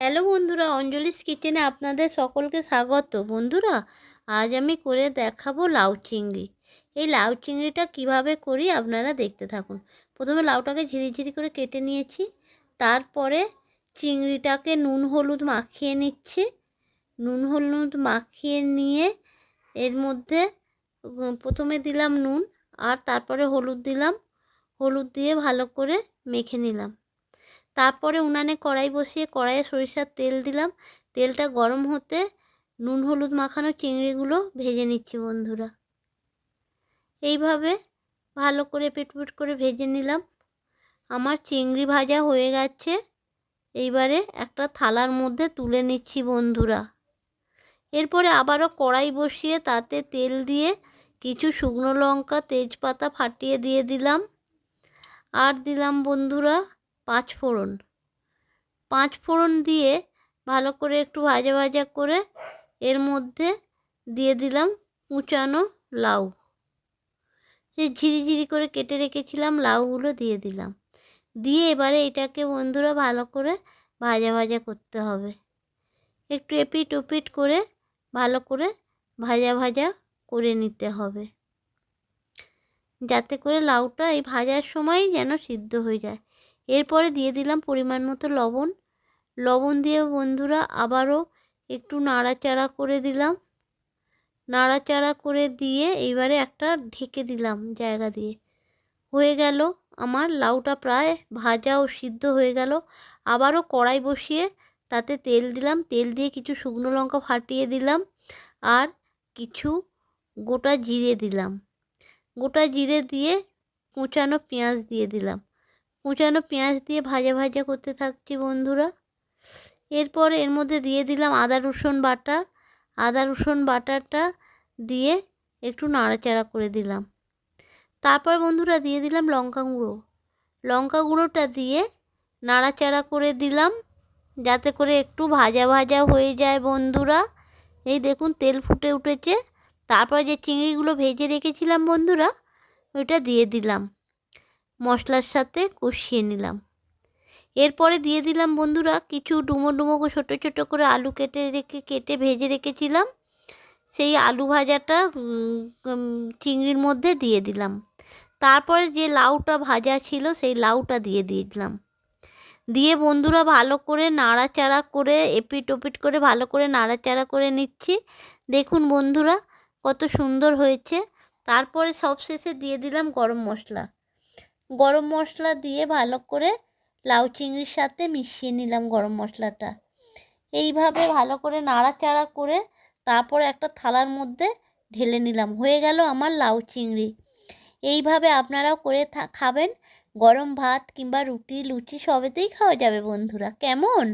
Hello বন্ধুরা, অঞ্জলিস কিচেনে আপনাদের সকলকে স্বাগত। বন্ধুরা, আজ আমি করে দেখাবো লাউ চিংড়ি। এই লাউ চিংড়িটা কীভাবে করি আপনারা দেখতে থাকুন। প্রথমে লাউটাকে ঝিরিঝিরি করে কেটে নিয়েছি। তারপরে চিংড়িটাকে নুন হলুদ মাখিয়ে নিচ্ছি। নুন হলুদ মাখিয়ে নিয়ে এর মধ্যে প্রথমে দিলাম নুন আর তারপরে হলুদ দিলাম। হলুদ দিয়ে ভালো করে মেখে নিলাম। তারপরে উনানে কড়াই বসিয়ে কড়াইয়ে সরিষার তেল দিলাম। তেলটা গরম হতে নুন, হলুদ মাখানো চিংড়িগুলো ভেজে নিচ্ছি বন্ধুরা। এইভাবে ভালো করে পেটপুট করে ভেজে নিলাম। আমার চিংড়ি ভাজা হয়ে গেছে। এইবারে একটা থালার মধ্যে তুলে নিচ্ছি বন্ধুরা। এরপরে আবারও কড়াই বসিয়ে তাতে তেল দিয়ে কিছু শুকনো লঙ্কা, তেজপাতা ফাটিয়ে দিয়ে দিলাম। আর দিলাম বন্ধুরা পাঁচ ফোড়ন। পাঁচ ফোড়ন দিয়ে ভালো করে একটু ভাজা ভাজা করে এর মধ্যে দিয়ে দিলাম কুচানো লাউ। যে ঝিরিঝিরি করে কেটে রেখেছিলাম, লাউগুলো দিয়ে দিলাম। দিয়ে এবারে এটাকে বন্ধুরা ভালো করে ভাজা ভাজা করতে হবে। একটু এপিট ওপিট করে ভালো করে ভাজা ভাজা করে নিতে হবে। যাতে করে লাউটা এই ভাজার সময় যেন সিদ্ধ হয়ে যায়। এরপরে দিয়ে দিলাম পরিমাণ মতো লবণ। লবণ দিয়ে বন্ধুরা আবারও একটু নাড়াচাড়া করে দিলাম। নাড়াচাড়া করে দিয়ে এইবারে একটা ঢেকে দিলাম জায়গা দিয়ে। হয়ে গেল, আমার লাউটা প্রায় ভাজা ও সিদ্ধ হয়ে গেল। আবারও কড়াই বসিয়ে তাতে তেল দিলাম। তেল দিয়ে কিছু শুকনো লঙ্কা ফাটিয়ে দিলাম আর কিছু গোটা জিরে দিলাম। গোটা জিরে দিয়ে কুচানো পেঁয়াজ দিয়ে দিলাম। কুচানো পেঁয়াজ দিয়ে ভাজা ভাজা করতে থাকছি বন্ধুরা। এরপর এর মধ্যে দিয়ে দিলাম আদা, রসুন বাটা। আদা, রসুন বাটাটা দিয়ে একটু নাড়াচাড়া করে দিলাম। তারপর বন্ধুরা দিয়ে দিলাম লঙ্কা গুঁড়ো। লঙ্কা গুঁড়োটা দিয়ে নাড়াচাড়া করে দিলাম যাতে করে একটু ভাজা ভাজা হয়ে যায় বন্ধুরা। এই দেখুন তেল ফুটে উঠেছে। তারপর যে চিংড়িগুলো ভেজে রেখেছিলাম বন্ধুরা, ওইটা দিয়ে দিলাম। মশলার সাথে কষিয়ে নিলাম। এরপরে দিয়ে দিলাম বন্ধুরা কিছু ডুমো ডুমো ছোটো ছোটো করে আলু কেটে রেখে, কেটে ভেজে রেখেছিলাম। সেই আলু ভাজাটা চিংড়ির মধ্যে দিয়ে দিলাম। তারপরে যে লাউটা ভাজা ছিল সেই লাউটা দিয়ে দিলাম। দিয়ে বন্ধুরা ভালো করে নাড়াচাড়া করে, এপিট ওপিট করে ভালো করে নাড়াচাড়া করে নিচ্ছি। দেখুন বন্ধুরা কত সুন্দর হয়েছে। তারপরে সবশেষে দিয়ে দিলাম গরম মশলা। গরম মশলা দিয়ে ভালো করে লাউ চিংড়ির সাথে মিশিয়ে নিলাম গরম মশলাটা। এইভাবে ভালো করে নাড়াচাড়া করে তারপর একটা থালার মধ্যে ঢেলে নিলাম। হয়ে গেল আমার লাউ চিংড়ি। এইভাবে আপনারাও করে খাবেন। গরম ভাত কিংবা রুটি, লুচি সবেতেই খাওয়া যাবে বন্ধুরা। কেমন?